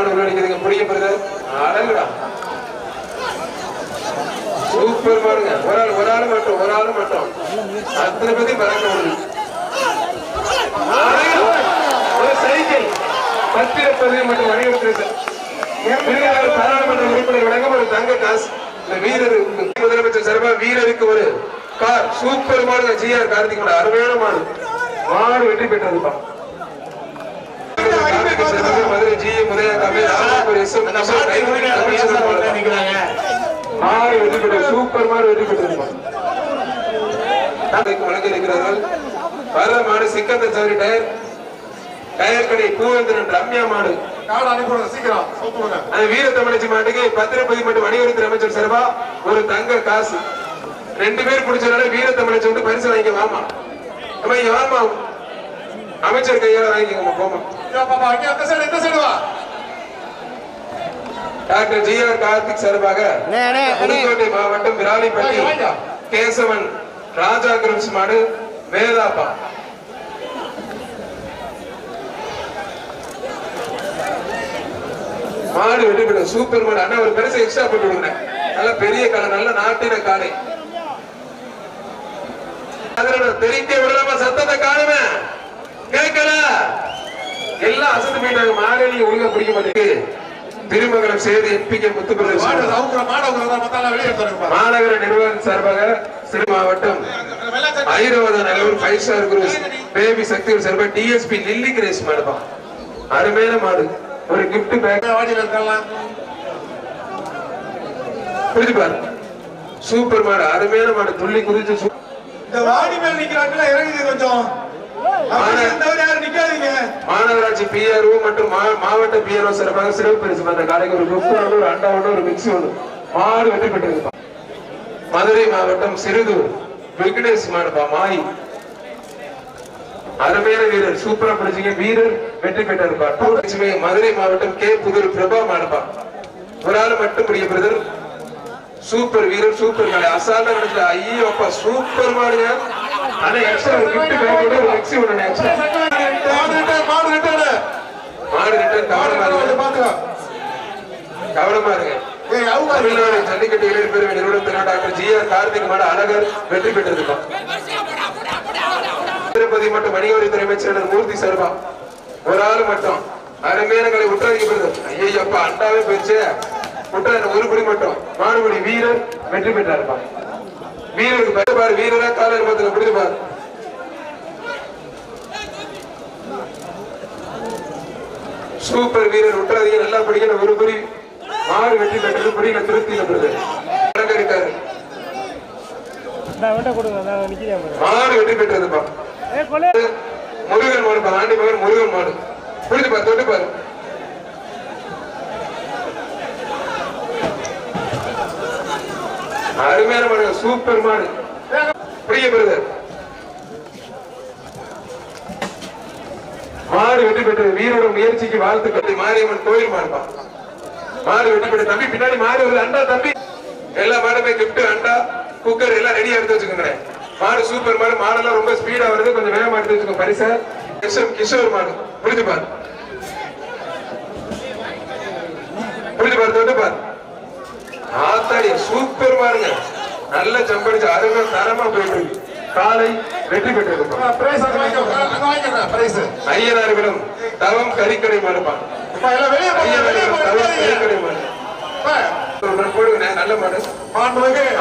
மாடு உள்ளடிக்கிறதுங்க புரிய பிரதர் அழகுடா சூப்பர் பாருங்க ஒரு ஆள் ஒரு ஆள் மட்டும் ஒரு ஆள் மட்டும். அத்தனை பத்தி பறக்க முடியும் ஒரு சைக்கிள். பத்திர பதிவு மட்டும் வணிகத்தில் பாராளுமன்ற உறுப்பினர் வழங்கும் ஒரு தங்க காசு. இந்த வீரர் முதலமைச்சர் சார்பா வீரருக்கு ஒரு கார். சூப்பர் மாடு ஜிஆர் கார்த்திக் அருமையான மாடு. மாடு வெற்றி பெற்றதுப்பா மதுரை ஜி முதலிய தமிழ் ஆலோசகர் எஸ் எம் கிஷோர் கைவினை தமிழ் மாடு. மாடு வெற்றி பெற்றது சூப்பர் மாடு வெற்றி பெற்றதுப்பா நாளைக்கு வழங்க இருக்கிறார்கள். வர மாடு சிக்கந்தர் சவரி டயர். டயர் கடை பூவேந்திரன் ரம்யா மாடு. காடு அனுப்புறோம் சீக்கிரம். சூத்துவங்க அந்த வீர தமிழச்சி மாட்டுக்கு பத்திரப்பதி மட்டும் வணிகத்துறை அமைச்சர் சார்பா ஒரு தங்க காசு. ரெண்டு பேர் பிடிச்சனால வீர தமிழச்சி வந்து பரிசு வாங்கிக்க வாமா அம்மா இங்க வாமா அமைச்சர் கையால வாங்கிக்கோங்க போமா பாப்பா அங்கே அந்த சைடு இந்த சைடு வா டாக்டர் ஜி ஆர் கார்த்திக் சார்பாக புதுக்கோட்டை மாவட்டம் விராலிப்பட்டி. கேசவன் ராஜா குரூப்ஸ் மாடு வேதாப்பா மாடு பெற்ற சூப்பர் மாடு. அண்ணா ஒரு பெருசு எக்ஸ்ட்ரா போட்டு விடுங்க நல்ல பெரிய காலை நல்ல நாட்டின காலை தெரிக்க விடலாமா சத்தத்தை காணுமே. கேட்கல? எல்லாம் அசந்து போயிட்டாங்க மாலையில ஒழுங்கா பிடிக்க மாட்டேங்குது. திருமங்கலம் சேது முத்துப்பிரதேசம் வெளியே எடுத்துருங்க மாநகர நிர்வாகம் சார்பாக சிறு மாவட்டம் ஐரோத Nallur five star cruise baby சக்தி சார்பாக டிஎஸ்பி லில்லி கிரேஸ் மாடுப்பா அருமையான மாடு. ஒரு gift பேக் வாடியில் இருக்கலாம் புரிஞ்சு பாரு. சூப்பர் மாடு அருமையான மாடு. துள்ளி குதிச்சு இந்த வாடி மேல நிக்கிறாங்கல்ல இறங்குது கொஞ்சம். மாநகராட்சி பிஆர்ஓ மற்றும் மாவட்ட பிஆர்ஓ சிறப்பாக சிறப்பு பரிசு பெற்ற காலைக்கு ஒரு குப்பு ஒன்று ஒரு அண்டா ஒன்று ஒரு மிக்சி ஒன்று மாடு வெற்றி பெற்றிருப்பா. மதுரை மாவட்டம் சிறுதூர் வெங்கடேஷ் மாடுப்பா மாய். அருமையான வீரர் சூப்பரா பிடிச்சீங்க. வீரர் வெற்றி பெற்றிருப்பா. டூ லட்சுமி மதுரை மாவட்டம் கே. புதூர் பிரபா மாடுப்பா. ஒரு ஆள் மட்டும் பிடிக்க பிரதர். சூப்பர் வீரர் சூப்பர் மாடு. அசால்ட்டா நடத்துல ஐயோ அப்பா சூப்பர் மாடுங்க. ஆனா எக்ஸ்ட்ரா ஒரு கிஃப்ட் எக்ஸ்ட்ரா மாடு ரிட்டர்ன் மாடு ரிட்டர்ன் மாடு கவனமா பாத்துக்கோ கவனமா தமிழ்நாடு ஜல்லிக்கட்டு இளைஞர் பேரவை நிறுவனத்தினர் டாக்டர் ஜி ஆர் கார்த்திக் மாடு அழகர் வெற்றி பெற்றிருக்கோம். திருப்பதி மற்றும் வணிகவரித்துறை அமைச்சர் மூர்த்தி சர்மா. ஒரு ஆள் மட்டும். அருமையானங்களை உற்றாதிக்கப்படுது ஐயோ அப்பா அண்டாவே போயிடுச்சு. உற்றா ஒரு குடி மட்டும். மாடுபடி வீரர் வெற்றி பெற்றாருப்பா. வீரருக்கு பத்து பாரு வீரரா காலையில் பார்த்து பிடிச்சு பாரு. சூப்பர் வீரர் உற்றாதீங்க நல்லா பிடிக்கணும் ஒரு குறி. மாடு வெற்றி பெற்றது அலங்கரித்தாரு. நான் நிக்கிறேன் பாரு. மாடு வெற்றி பெற்றதுப்பா. கொலை. முருகன் மாடு பா ஆண்டி மகன் முருகன் மாடு. புரிஞ்சு பாரு தொட்டு பாரு அருமையான மாடு சூப்பர் மாடு பிரிய பிரதர் மாடு வெற்றி பெற்ற வீரோட முயற்சிக்கு வாழ்த்து கட்டி மாரியம்மன் கோயில் மாடுப்பா. மாடு வெற்றி பெற்ற தம்பி பின்னாடி மாடு வருது. அண்டா தம்பி. எல்லா மாடுமே கிஃப்ட் அண்டா குக்கர் எல்லாம் ரெடியா எடுத்து வச்சுக்கோங்க மாடு சூப்பர் மாடு. மாடெல்லாம் ரொம்ப ஸ்பீடா வருது. கொஞ்சம் வேகமா எடுத்து வச்சுக்கோங்க பரிசா. கிஷோர் கிஷோர் மாடு. புரிஞ்சு பாரு. புரிஞ்சு பாரு தொட்டு பாரு ஆத்தாடி சூப்பர் மாடுங்க நல்ல சம்படிச்சு அருமை தரமா போயிட்டு காலை வெற்றி பிரைஸ் ஐயனார்களிடம் தவம் கறிக்கடை போடுங்க நல்ல மாடு.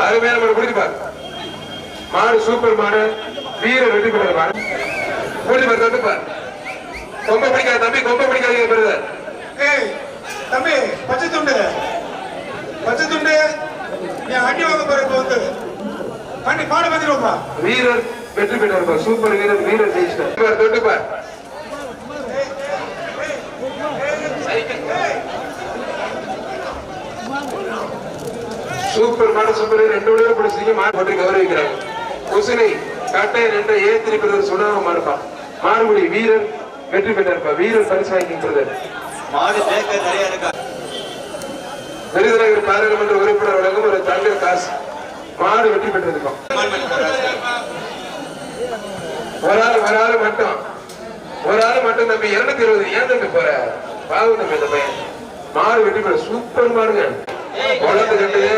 அருமையான மாடு புரிஞ்சு பாரு மாடு சூப்பர் மாடு வீர வெற்றி பெற்ற மாடு. புரிஞ்சு பாரு தம்பி பாரு கொம்ப பிடிக்காத தம்பி கொம்ப பிடிக்காதீங்க பிரதர் ஏய் தம்பி பச்சை துண்டு. நீ அடி வாங்க வந்து பண்ணி பாட பத்திடுவோம்ப்பா வீரர் வெற்றி பெற்றார் சூப்பர் வீரர் வீரர் ஜெயிச்சிட்டார். பாரு தொட்டு பாரு. சூப்பர் மாடு சூப்பர் ரெண்டு விட பிடிச்சிருக்கீங்க. மாடு போட்டு கௌரவிக்கிறாங்க குசினை கட்டை ரெண்டு ஏ திருப்பி சுடாம மாடுப்பா மாறுபடி வீரர் வெற்றி பெற்றார்ப்பா வீரர் பரிசு வாங்கிக்கிறது மாடு தேக்க நிறைய இருக்கா? விருதுநகர் பாராளுமன்ற உறுப்பினர் வழங்கும் ஒரு தங்க காசு. மாடு வெற்றி பெற்றிருக்கோம். ஒரு ஆள் ஒரு ஆள் மட்டும். ஒரு ஆள் மட்டும் தம்பி இருநூத்தி இருபது. ஏன் தம்பி போற? பாவம் தம்பி இந்த பையன். மாடு வெட்டி பெற சூப்பர் மாடுங்க. குழந்தை கட்டுது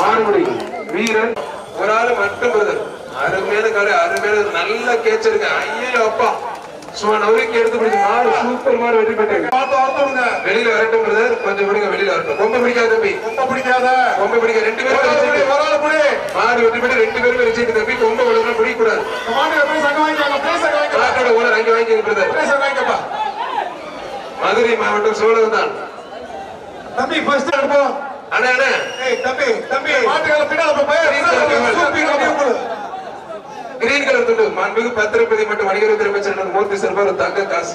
மாடுபடி வீரன். ஒரு ஆளு மட்டும் பிரதர் அருமையான கடை அருமையான நல்ல கேச்சிருக்க ஐயோ அப்பா. சும்மா நவரிக்கு எடுத்து பிடிச்சு மாடு சூப்பர் மாடு வெற்றி பார்த்து வரட்டுங்க வெளியில வரட்டும் பிரதர். கொஞ்சம் விடுங்க வெளியில வரட்டும். ரொம்ப பிடிக்காத தம்பி. ரொம்ப பிடிக்காத. ரொம்ப பிடிக்க ரெண்டு பேரும் ஆள் புடி. மாடு வெற்றி பெற்று ரெண்டு பேரும் வச்சுட்டு தம்பி ரொம்ப விழுந்தா பிடிக்க கூடாது மாடு எப்படி சங்க வாங்கிக்காங்க? பிளேஸ் சங்க வாங்கிக்கலாம் மாட்டோட ஓனர் அங்கே வாங்கிக்க பிரதர். சங்க வாங்கிக்கப்பா. மதுரை மாவட்டம் சோழர் தான். தம்பி ஃபர்ஸ்ட் எடுப்போம். அண்ணா அண்ணா. ஏய் தம்பி தம்பி. மாட்டுக்கால பின்னால போய் சூப்பி கிரீன் கலர் துண்டு மாண்புமிகு பத்திரப்பதி மற்றும் வணிகத்துறை அமைச்சர் மூர்த்தி சார்பா ஒரு தங்க காசு.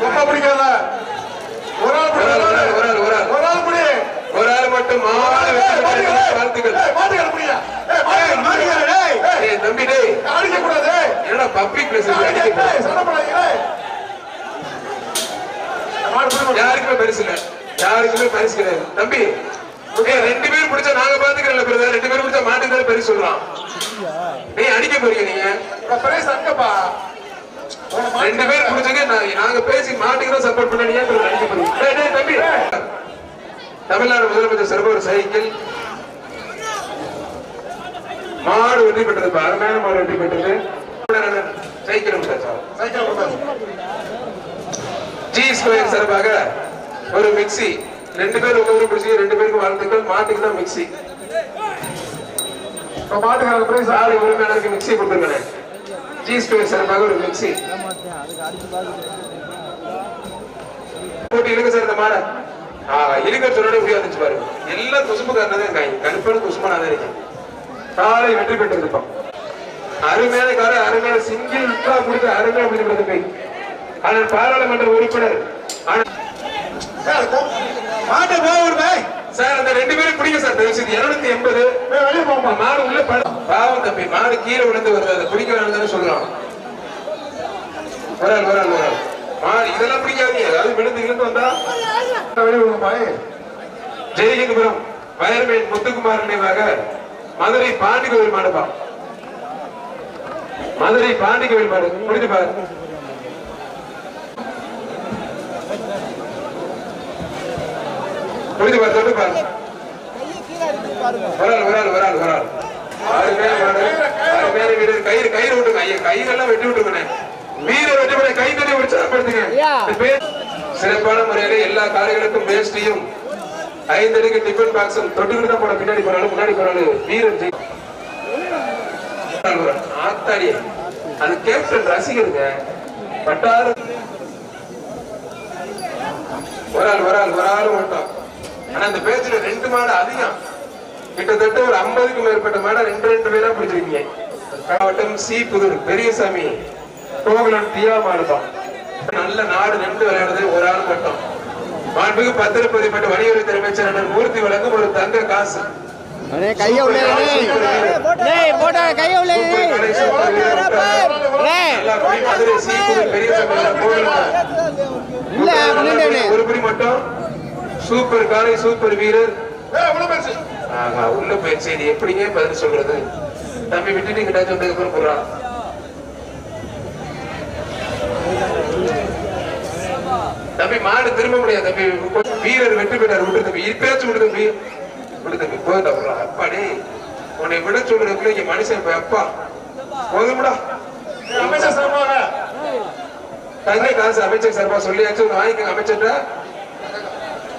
ரொம்ப பிடிக்காத. ஒரு ஆள் ஒரு ஆள், ஒரு ஆள், ஒரு ஆள். ஒரு ஆள். புடி. ஒரு ஆள் மட்டும் வாழ்த்துக்கள். புடியா. ஏய் தம்பி டேய். அடிக்கக்கூடாது, ஏய். என்னடா பப்ளிக் பிளேஸ் அடிக்க. யாருக்குமே பரிசு இல்ல. யாருக்குமே பரிசு கிடையாது. தம்பி ரெண்டு பேரும் பிடிச்சா நாங்க பாத்துக்கிறோம் பிரதர். ரெண்டு பேரும் பிடிச்சா மாட்டுக்கு பரிசு சொல்றான். நீ அடிக்க போறீங்க நீங்க. உன மாட்டு- ரெண்டு பேரும் பிடிச்சங்க நாங்க பேசி மாட்டுக்கு சப்போர்ட் பண்ண நீ ஏன் பிரதர் அடிக்க போறீங்க? தம்பி. தமிழ்நாடு முதலமைச்சர் சிறப்பு சைக்கிள். மாடு வெற்றி பெற்றது அருமையான மாடு வெற்றி பெற்றது. Cycle cycle. ஜி ஸ்கொயர் சார்பாக ஒரு மிக்ஸி. ரெண்டு பேரும் ஒவ்வொரு பிடிச்சி ரெண்டு பேருக்கு வாழ்த்துக்கள் மாட்டுக்கு தான் மிக்ஸி இப்ப மாட்டுக்கார பிரைஸ் சாலை உரிமையாளருக்கு மிக்ஸி கொடுத்துருக்கேன் ஜி ஸ்கொயர் சார்பாக ஒரு மிக்ஸி போட்டி இழுக்க சார் இந்த மாடை. ஆ இழுக்க சொன்னோட இப்படி வந்துச்சு பாரு எல்லாம் குசும்புக்காரனதான் இருக்காங்க. கருப்பான குசுமனா தான் இருக்கு காலை வெற்றி பெற்று இருப்போம் அருமையான காலை அருமையான சிங்கிள் கொடுத்து அருமையா முடிவு போய் ஆனால் பாராளுமன்ற உறுப்பினர். ஆனால் மாட்டு போகுது பை சார் அந்த ரெண்டு பேரும் பிடிங்க சார் தயவு செய்து இருநூத்தி எண்பது. வெளியே போமா மாடு உள்ள பாவம் தம்பி மாடு கீழே விழுந்து வருது. அதை பிடிக்க வேணும்னு சொல்றான். வரால் வரால் வரால் மாடு இதெல்லாம் பிடிக்காதீங்க. அதாவது விழுந்து விழுந்து வந்தா. வெளியே விடுங்க பாய். ஜெயகிந்தபுரம் வயர்மேன் முத்துக்குமார் நினைவாக மதுரை பாண்டி கோவில் மாடுப்பா மதுரை பாண்டி கோவில் மாடு முடிஞ்சு பாரு. முடிஞ்சு பாரு தொட்டு பாரு வரால் வரால் வரால் வரால் அருமையான மாடு அருமையான வீரர். கயிறு கயிறு விட்டுங்க ஐயா கயிறெல்லாம் வெட்டி விட்டுருக்கணே வீரர் வெட்டி விட கை தண்ணி உற்சாகப்படுத்துங்க பேர் சிறப்பான முறையில எல்லா காலைகளுக்கும் வேஷ்டியும் ஐந்து அடிக்கு டிஃபன் பாக்ஸும் தொட்டுக்கிட்டு தான் போன பின்னாடி போறாலும் முன்னாடி போறாலும் வீரர் ஆத்தாடி. அது கேப்டன் ரசிகருங்க. பட்டாரு ஒரு ஆள் ஒரு ஆள் ஒரு ஆள் மட்டும் ஆனா அந்த பேச்சுல ரெண்டு மாடு அதிகம். கிட்டத்தட்ட ஒரு ஐம்பதுக்கு மேற்பட்ட மாடை ரெண்டு ரெண்டு பேரா பிடிச்சிருக்கீங்க. மாவட்டம் சி புதூர் பெரியசாமி கோகுலன் தியா மாடுதான். நல்ல நாடு நின்று விளையாடுது ஒரு ஆள் மட்டும். மாண்புக்கு பத்திரப்பதி மட்டும் வணிகத்துறை அமைச்சர் மூர்த்தி வழங்கும் ஒரு தங்க காசு. கைய உள்ள டேய் போடா கைய உள்ள ஒரு மட்டும். சூப்பர் காலை சூப்பர் வீரர். ஆஹா உள்ள போயிடுச்சு. இது எப்படிங்க பதில் சொல்றது? தம்பி விட்டுட்டு கிட்டாச்சும் வந்ததுக்கு அப்புறம் போடுறான் தம்பி மாடு திரும்ப முடியாது தம்பி. வீரர் வெற்றி பெற்றார். விட்டு தம்பி. இப்பயாச்சும் விடு தம்பி. விடு தம்பி. போதும் தம்பி அப்பாடி உன்னை விட சொல்றதுக்குள்ள இங்க மனுஷன் இப்ப அப்பா. போதும்டா. அமைச்சர் சார்பாக. தங்கை காசு அமைச்சர் சார்பா சொல்லியாச்சு. ஒண்ணு வாங்கிக்கோங்க அமைச்சர்கிட்ட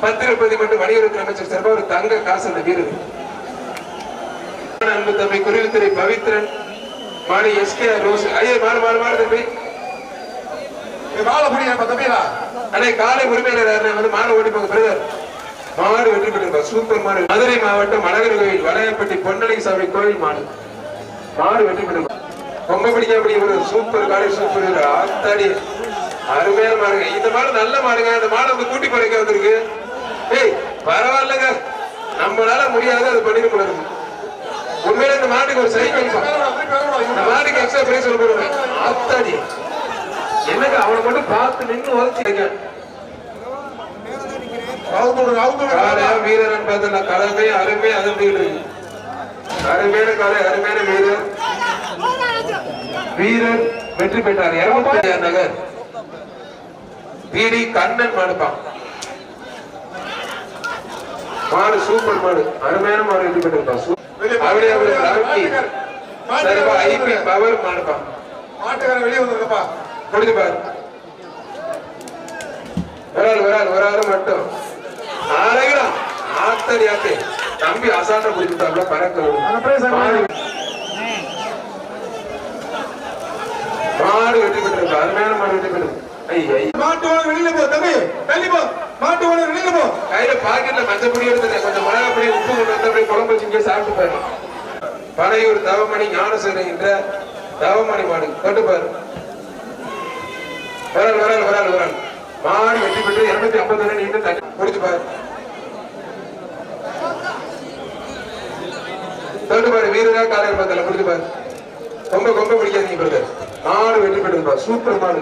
பத்திரப்பதி மட்டும் வணிகத்துறை அமைச்சர் சார்பா ஒரு தங்க காசு அந்த வீரர் அன்பு தம்பி குருவித்துறை பவித்ரன் மாடி எஸ்கே ரோஸ். ஐயா மாடு மாடு மாடு தம்பி. பிடிங்க இப்ப தம்பியா அண்ணே காலை உரிமையாளர் வந்து மாடு பிரதர். வெற்றி பெற்றிருப்பா சூப்பர் மாடு மதுரை மாவட்டம் அழகர் கோயில் வளையப்பட்டி பொன்னலை சாமி கோயில் மாடு. மாடு வெற்றி பெற்றிருப்பா ரொம்ப ஒரு சூப்பர் காலை சூப்பர். ஆத்தாடி. அருமையான மாடுங்க. இந்த மாடு நல்ல மாடுங்க. இந்த மாடு வந்து கூட்டி பறைக்க வந்திருக்கு. ஏய் பரவாயில்லைங்க. நம்மளால முடியாது அது பண்ணிட கூடாது உண்மையில இந்த மாட்டுக்கு ஒரு சைக்கிள் இந்த மாட்டுக்கு எக்ஸ்ட்ரா பிரைஸ் போறேன் ஆத்தாடி. என்னங்க அவனை மட்டும் பார்த்து நின்று உதச்சிருக்க அவுத்து விடுங்க அவுத்து காலையா விடுங்க வீரன் பார்த்தல கலவை அருமை இருக்கு? அருமையான காலை அருமையான வீரர். வீரர் வெற்றி பெற்றார். இருபத்தி நகர். பிடி கண்ணன் மாடுப்பான் மாடு சூப்பர் மாடு. அருமையான மாடு பெற்றிருப்பான் சூ- அப்படியே அவர் ராக்கி சரிப்பா ஐபி பவர் மாடுப்பான் மாட்டுக்காரன் வெளியே வந்துருக்கப்பா முடிஞ்சு பாரு. ஆள் ஒரு ஆள் மட்டும். அழகா ஆத்தடி ஆத்தே. தம்பி அசால்ட்டா குடிச்சுட்டாப்ல பறக்க. மாடு. வெற்றி பெற்றிருப்பா அருமையான மாடு வெற்றி பெற்றிருக்கு. ஐ ஐ. மாட்டு வெளியில போ தம்பி. தள்ளி போ. மாட்டு ஓனர் வெளியில போ. கையில பாக்கெட்ல மஞ்சள் பொடி எடுத்தேன் கொஞ்சம் மிளகா பொடி உப்பு கொண்டு வந்து அப்படியே குழம்பு வச்சு இங்கே சாப்பிட்டு பாரு பனையூர் தவமணி ஞானசேகரன் என்ற தவமணி மாடு. தொட்டு பாரு. வரால் வரால் வரால் வரால் மாடு வெற்றி பெற்று இருநூத்தி ஐம்பது ரூபாய் நீண்டு தண்ணி குடிச்சு பாரு. தொட்டு பாரு வீரரா காலையில் பார்த்தல குடிச்சு பாரு. ரொம்ப ரொம்ப பிடிக்காதீங்க பிரதர் மாடு வெற்றி பெற்றிருப்பா சூப்பர் மாடு.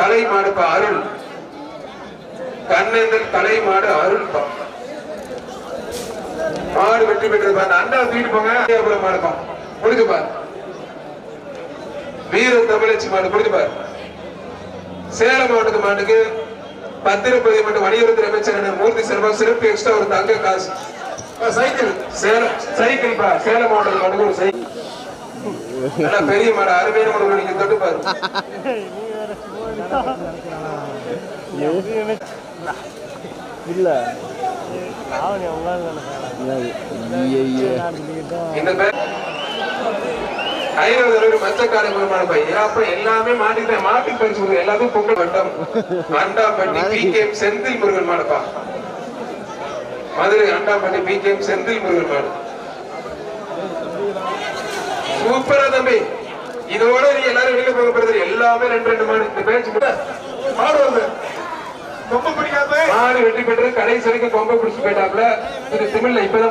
கலை மாடுப்பா அருள். கண்ணேந்தல் கலை மாடு அருள் மாடு வெற்றி பெற்றிருப்பா அந்த அண்டா தூக்கிட்டு போங்க. அப்புறம் மாடுப்பா முடிஞ்சு பார். வீர தமிழச்சி மாடு முடிஞ்சு பார். சேலம் மாவட்டத்து மாட்டுக்கு பத்திரப்பதிவு மற்றும் வணிகத்துறை அமைச்சர் மூர்த்தி செல்வம் சிறப்பு எக்ஸ்ட்ரா ஒரு தங்க காசு. சைக்கிள். சேலம் சைக்கிள் பா சேலம் மாவட்டத்து மாட்டுக்கு ஒரு சைக்கிள். பெரிய மாடு அருமையான மாடு நீங்க தொட்டு பாரு. இல்ல. பேர் ஐநூறு மச்சக்கார பெருமான பையன். அப்ப எல்லாமே மாட்டிட்டேன் மாட்டி பரிசு எல்லாத்தையும் பொங்கல் வட்டம். அண்டாம்பட்டி பி கே செந்தில் முருகன் மாடுப்பா மதுரை அண்டாம்பட்டி பி கே செந்தில் முருகன் மாடு சூப்பரா தம்பி. இதோட நீ எல்லாரும் வெளியில போக போறது எல்லாமே ரெண்டு ரெண்டு மாடு இந்த பேச்சு மாடு வருது ரொம்ப பிடிக்காத மாடு வெற்றி பெற்று கடைசி வரைக்கும் கொம்ப பிடிச்சு போயிட்டாப்ல திரு திமிழ்ல இப்பதான்